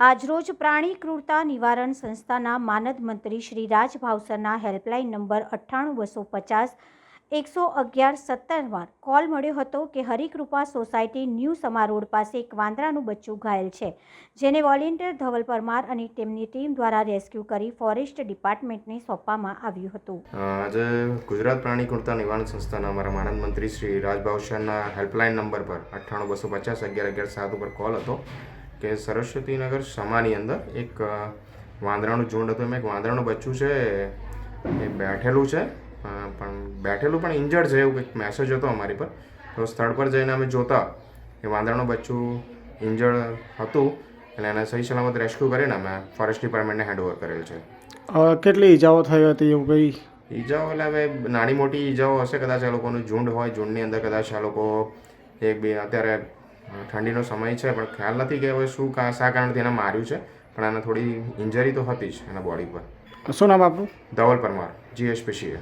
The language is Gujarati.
આજરોજ પ્રાણી ક્રૂરતા નિવારણ સંસ્થાના માનદ મંત્રી શ્રી રાજ ભાવસરના હેલ્પલાઇન નંબર અઠ્ઠાણું બસો પચાસ, એકસો અગિયાર સત્તરમાં કોલ મળ્યો હતો કે Harikrupa society new Sama road પાસે એક વાંદરાનું બચ્ચું ઘાયલ છે, જેને વોલેન્ટિયર ધવલ પરમાર અને તેમની ટીમ દ્વારા રેસ્ક્યુ કરી ફોરેસ્ટ ડિપાર્ટમેન્ટને સોંપવામાં આવ્યું હતું. આજે ગુજરાત પ્રાણી ક્રૂરતા નિવારણ સંસ્થાના અમારા માનદ મંત્રી શ્રી રાજભાવશાના હેલ્પલાઇન નંબર પર અઠ્ઠાણું બસો પચાસ, અગિયાર અગિયાર સાત ઉપર કોલ હતો. કે સરસ્વતીનગર સમાની અંદર એક વાંદરાનું ઝુંડ હતું. એમાં એક વાંદરાનું બચ્ચું છે એ બેઠેલું છે. પણ બેઠેલું પણ ઇન્જર્ડ છે એવું કંઈક મેસેજ હતો અમારી પર. તો સ્થળ પર જઈને અમે જોતા એ વાંદરાનું બચ્ચું ઇન્જર્ડ હતું એટલે એને સહી સલામત રેસ્ક્યુ કરીને અમે ફોરેસ્ટ ડિપાર્ટમેન્ટને હેન્ડઓવર કરેલ છે. કેટલી ઈજાઓ થઈ હતી એવું કંઈ? ઈજાઓ એટલે હવે નાની મોટી ઈજાઓ હશે કદાચ આ લોકોનું ઝુંડ હોય ઝુંડની અંદર કદાચ આ લોકો એક બે અત્યારે ઠંડીનો સમય છે પણ ખ્યાલ નથી કે હવે શું કા શા કારણથી એને માર્યું છે પણ આને થોડી ઇન્જરી તો હતી જ એના બોડી પર. શું નામ આપણું ધવલ પરમાર જીએસપીસી